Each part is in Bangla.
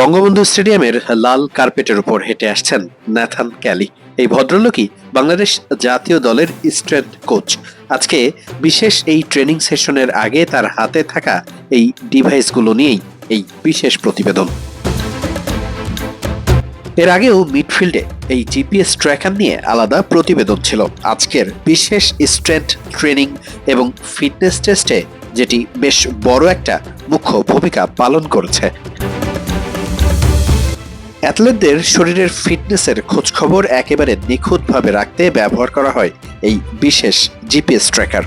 বঙ্গবন্ধু স্টেডিয়ামের লাল কার্পেটের উপর হেঁটে আসছেন ন্যাথান ক্যালি। এই ভদ্রলোকই বাংলাদেশ জাতীয় দলের স্ট্রেন্থ কোচ। আজকে বিশেষ এই ট্রেনিং সেশনের আগে তার হাতে থাকা এই ডিভাইসগুলো নিয়েই এই বিশেষ প্রতিবেদন। এর আগেও মিডফিল্ডে এই জিপিএস ট্র্যাকার নিয়ে আলাদা প্রতিবেদন ছিল। আজকের বিশেষ স্ট্রেন্থ ট্রেনিং এবং ফিটনেস টেস্টে যেটি বেশ বড় একটা মুখ্য ভূমিকা পালন করেছে। অ্যাথলেটদের শরীরের ফিটনেসের খোঁজখবর একেবারে নিখুঁতভাবে রাখতে ব্যবহার করা হয় এই বিশেষ জিপিএস ট্র্যাকার।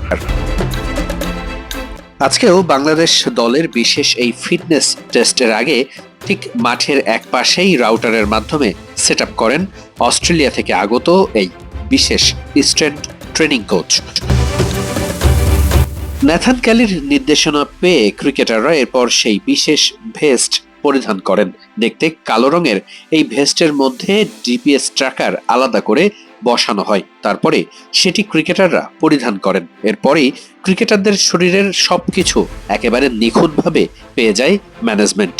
আজকেও বাংলাদেশ দলের বিশেষ এই ফিটনেস টেস্টের আগে ঠিক মাঠের এক পাশেই রাউটারের মাধ্যমে সেট করেন অস্ট্রেলিয়া থেকে আগত এই বিশেষ স্ট্রেন্থ ট্রেনিং কোচ। ন্যাথান ক্যালির নির্দেশনা পেয়ে ক্রিকেটাররা এরপর সেই বিশেষ ভেস্ট পরিধান করেন। দেখতে কালো রঙের, এই ভেস্টের মধ্যে জিপিএস ট্র্যাকার আলাদা করে বসানো হয়। তারপরে সেটি ক্রিকেটাররা পরিধান করেন। এরপরেই ক্রিকেটারদের শরীরের সবকিছু একেবারে নিখুঁতভাবে পেয়ে যায় ম্যানেজমেন্ট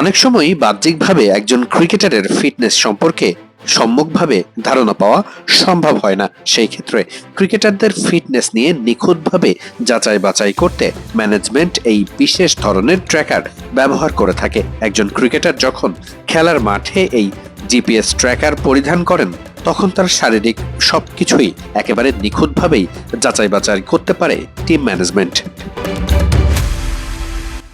অনেক সময়ই বাহ্যিকভাবে একজন ক্রিকেটারের ফিটনেস সম্পর্কে সম্যকভাবে ধারণা পাওয়া সম্ভব হয় না। সেই ক্ষেত্রে ক্রিকেটারদের ফিটনেস নিয়ে নিখুঁতভাবে যাচাই বাছাই করতে ম্যানেজমেন্ট এই বিশেষ ধরনের ট্র্যাকার ব্যবহার করে থাকে। একজন ক্রিকেটার যখন খেলার মাঠে এই জিপিএস ট্র্যাকার পরিধান করেন, তখন তার শারীরিক সবকিছুই একেবারে নিখুঁতভাবেই যাচাই বাছাই করতে পারে টিম ম্যানেজমেন্ট।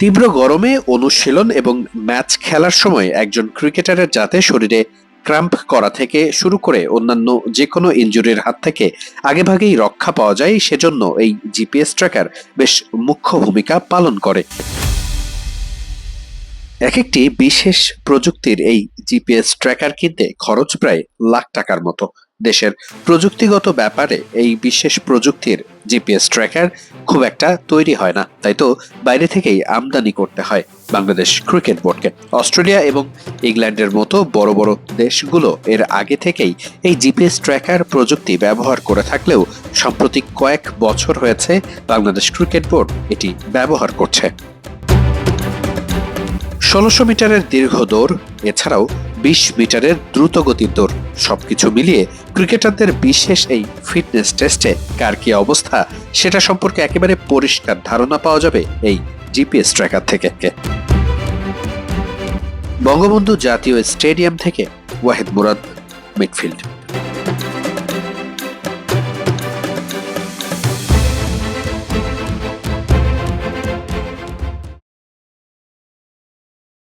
তীব্র গরমে অনুশীলন এবং ম্যাচ খেলার সময় একজন ক্রিকেটারের যাতে শরীরে ক্রাম্প করা থেকে শুরু করে অন্যান্য যে কোনো ইনজুরির হাত থেকে আগেভাগেই রক্ষা পাওয়া যায়, সেজন্য এই জিপিএস ট্র্যাকার বেশ মুখ্য ভূমিকা পালন করে। এক একটি বিশেষ প্রযুক্তির এই জিপিএস ট্র্যাকার কিনতে খরচ প্রায় লাখ টাকার মতো। দেশের প্রযুক্তিগত ব্যাপারে এই বিশেষ প্রযুক্তির জিপিএস ট্র্যাকার খুব একটা তৈরি হয় না। তাই তো বাইরে থেকেই আমদানি করতে হয় বাংলাদেশ ক্রিকেট বোর্ডকে। অস্ট্রেলিয়া এবং ইংল্যান্ডের মতো বড় বড় দেশগুলো এর আগে থেকেই এই জিপিএস ট্র্যাকার প্রযুক্তি ব্যবহার করে থাকলেও সাম্প্রতিক কয়েক বছর হয়েছে বাংলাদেশ ক্রিকেট বোর্ড এটি ব্যবহার করছে। ষোলোশো মিটারের দীর্ঘ দৌড়, এছাড়াও বিশ মিটারের দ্রুতগতির দৌড়। সবকিছু মিলিয়ে ক্রিকেটারদের বিশেষ এই ফিটনেস টেস্টে কার কি অবস্থা, সেটা সম্পর্কে একেবারে পরিষ্কার ধারণা পাওয়া যাবে এই জিপিএস ট্র্যাকার থেকে। বঙ্গবন্ধু জাতীয় স্টেডিয়াম থেকে ওয়াহিদ মুরাদ, মিডফিল্ড।